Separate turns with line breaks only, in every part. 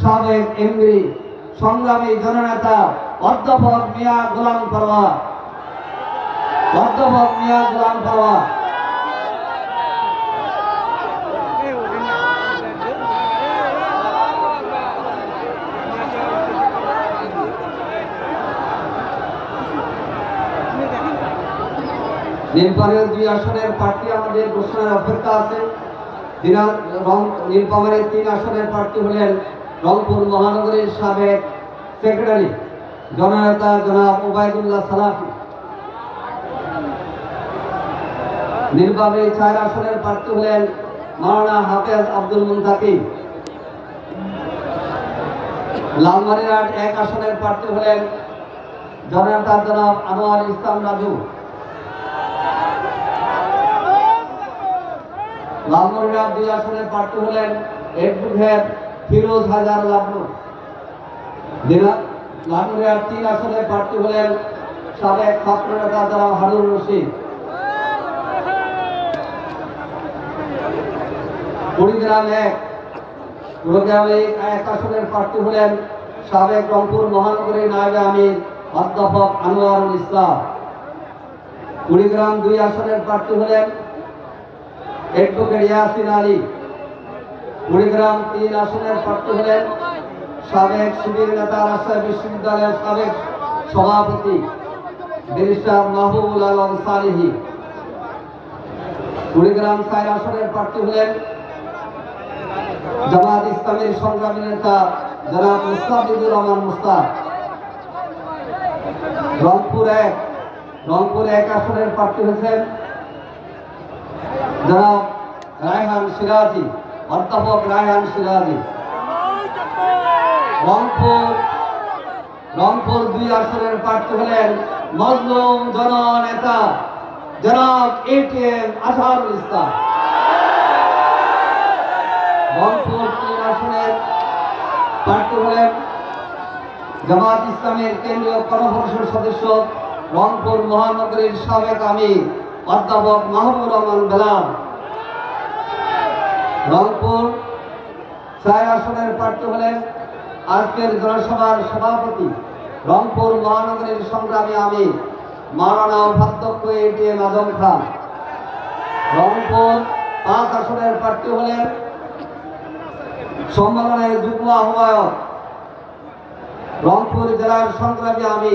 সাবেক এমপি, সংগ্রামী জননেতা অধ্যাপক মিয়া গোলাম পরোয়া অধ্যাপক মিয়া গোলাম পরোয়া দুই আসনের প্রার্থী আমাদের ঘোষণার অপেক্ষা আছে। দিনা- নীলপামারের তিন আসনের প্রার্থী হলেন রংপুর মহানগরীর সাবেক সেক্রেটারি জননেতা জনাব ওবায়দুল্লাহ সালাফি। নীলপামারের চার আসনের প্রার্থী হলেন মাওলানা হাফেজ আব্দুল মুন্তাকি। লালমারিরহাট এক আসনের প্রার্থী হলেন জননেতা জনাব আনোয়ার ইসলাম রাজু। লালমনিরহাট দুই আসনের প্রার্থী হলেন অ্যাডভোকেট ফিরোজ হাজার দিনা লালমনিরহাট তিন আসনের প্রার্থী হলেন সাবেক ছাত্র নেতা জনাব হারুন রশিদ। কুড়িগ্রাম এক কুড়িগ্রাম এক আসনের প্রার্থী হলেন সাবেক রংপুর মহানগরী নায়বে আমির অধ্যাপক আনোয়ারুল ইসলাম। কুড়িগ্রাম দুই আসনের প্রার্থী হলেন অ্যাডভোকেট ইয়াসিন আলী। কুড়িগ্রাম তিন আসনের প্রার্থী হলেন সাবেক শিবির নেতা রাজশাহী বিশ্ববিদ্যালয়ের সাবেক সভাপতি ব্যারিস্টার মাহবুবুল আলম সালিহি। কুড়িগ্রাম চার আসনের প্রার্থী হলেন জামাত ইসলামের সংগ্রামী নেতা জনাব মুস্তাফিজুর রহমান মুস্তাক রংপুর এক রংপুর এক আসনের প্রার্থী হয়েছেন জনাব রায়হান সিরাজি, অধ্যাপক রায়হান সিরাজি। রংপুর রংপুর দুই আসনের প্রার্থী হলেন মজলুম জননেতা জনাব এটিএম আজহারুল ইসলাম। রংপুর তিন আসনের প্রার্থী হলেন জামাত ইসলামের কেন্দ্রীয় কর্মপরিষদ সদস্য রংপুর মহানগরীর সাবেক আমির। অধ্যাপক মাহবুব রহমান বেলাল। রংপুর চার আসনের প্রার্থী হলেন আজকের জনসভার সভাপতি রংপুর মহানগরীর সংগ্রামী আমি মারানা অধ্যক্ষ এটিএম আজম খান। রংপুর পাঁচ আসনের প্রার্থী হলেন সম্মেলনের যুগ্ম আহ্বায়ক রংপুর জেলার সংগ্রামী আমি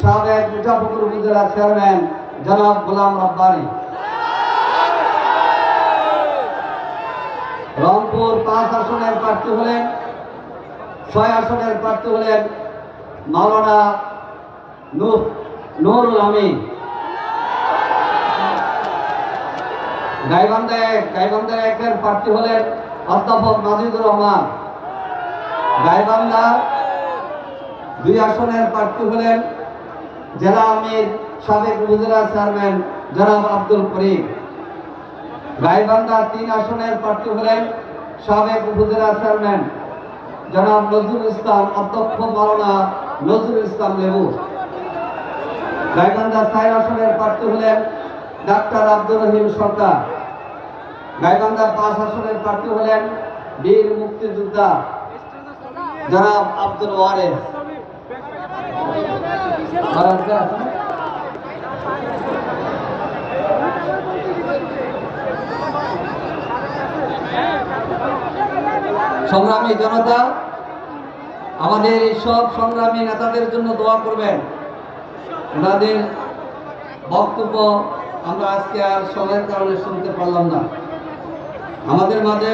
সাবেক মিঠাপুকুর উপজেলা চেয়ারম্যান জনাব গোলাম রব্বানি। রংপুর পাঁচ আসনের প্রার্থী হলেন, ছয় আসনের প্রার্থী হলেন মাওলানা নূর নুরুল আমিন। গাইবান্ধা এক, গাইবান্ধা একের প্রার্থী হলেন অধ্যাপক মাজিদুর রহমান। গাইবান্ধা দুই আসনের প্রার্থী হলেন জেলা আমির সাবেক উপজেলা চেয়ারম্যান জনাব আব্দুল করিম। গাইবান্ধা তিন আসনের প্রার্থী হলেন সাবেক উপজেলা চেয়ারম্যান জনাব নজরুল ইসলাম, অধ্যক্ষ মাওলানা নজরুল ইসলাম লেবু। গাইবান্ধা চার আসনের প্রার্থী হলেন ডাক্তার আব্দুর রহিম সরকার। গাইবান্ধা পাঁচ আসনের প্রার্থী হলেন বীর মুক্তিযোদ্ধা জনাব আব্দুল ওয়ারেস বারাজা আছে? সংগ্রামী জনতা, আমাদের এই সব সংগ্রামী নেতাদের জন্য দোয়া করবেন। ওনাদের বক্তব্য আমরা আজকে আর সময়ের কারণে শুনতে পারলাম না। আমাদের মাঝে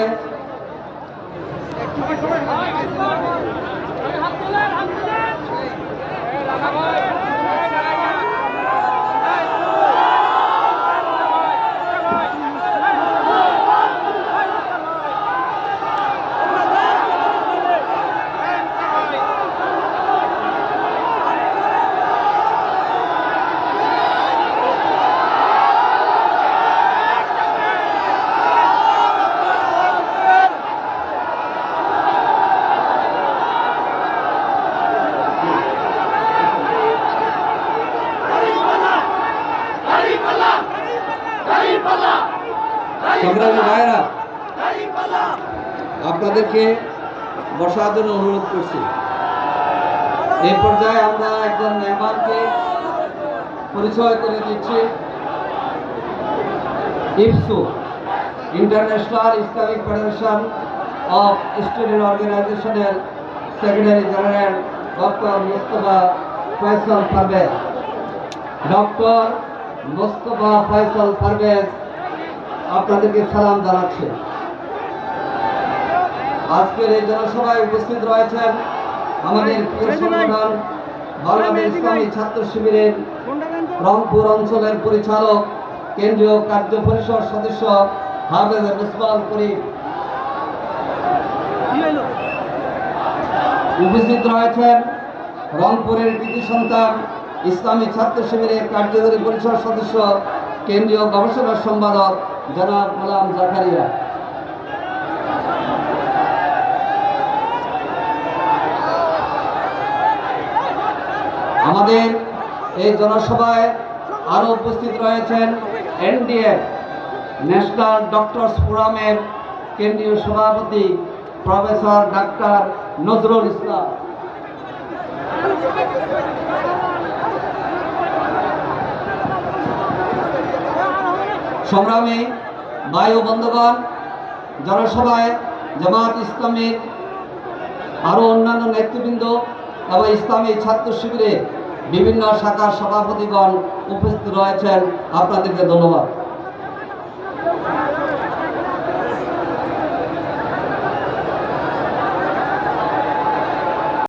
সংগ্রামী ভাইরা আপনাদেরকে বসার জন্য অনুরোধ করছি। এই পর্যায়ে আমরা একজন মেহমানকে পরিচয় করে দিচ্ছি। IFSU international Islamic federation of student অর্গানাইজেশনের secretary general doctor Mustafa Faisal Parvez doctor Mostafa Faisal Parvez আপনাদেরকে সালাম জানাচ্ছে। আজকের এই জনসভায় উপস্থিত রয়েছেন আমাদের সংগঠন বাংলাদেশ ইসলামী ছাত্র শিবিরের রংপুর অঞ্চলের পরিচালক, কেন্দ্রীয় কার্য পরিষদ সদস্য হাফেজ মুসমান করিম। উপস্থিত রয়েছেন রংপুরের কৃতি সন্তান ইসলামী ছাত্র শিবিরের কার্যকরী পরিষদ সদস্য, কেন্দ্রীয় গবেষণা সম্পাদক জনাব গোলাম জাকারিয়া। আমাদের এই জনসভায় আরও উপস্থিত রয়েছেন এনডিএফ ন্যাশনাল ডক্টরস ফোরামের কেন্দ্রীয় সভাপতি প্রফেসর ডাক্তার নজরুল ইসলাম। সংগ্রামী বায়ু বন্ধুগণ, জনসভায় জামাত ইসলামী আরও অন্যান্য নেতৃবৃন্দ এবং ইসলামী ছাত্র শিবিরে বিভিন্ন শাখার সভাপতিগণ উপস্থিত রয়েছেন। আপনাদেরকে ধন্যবাদ।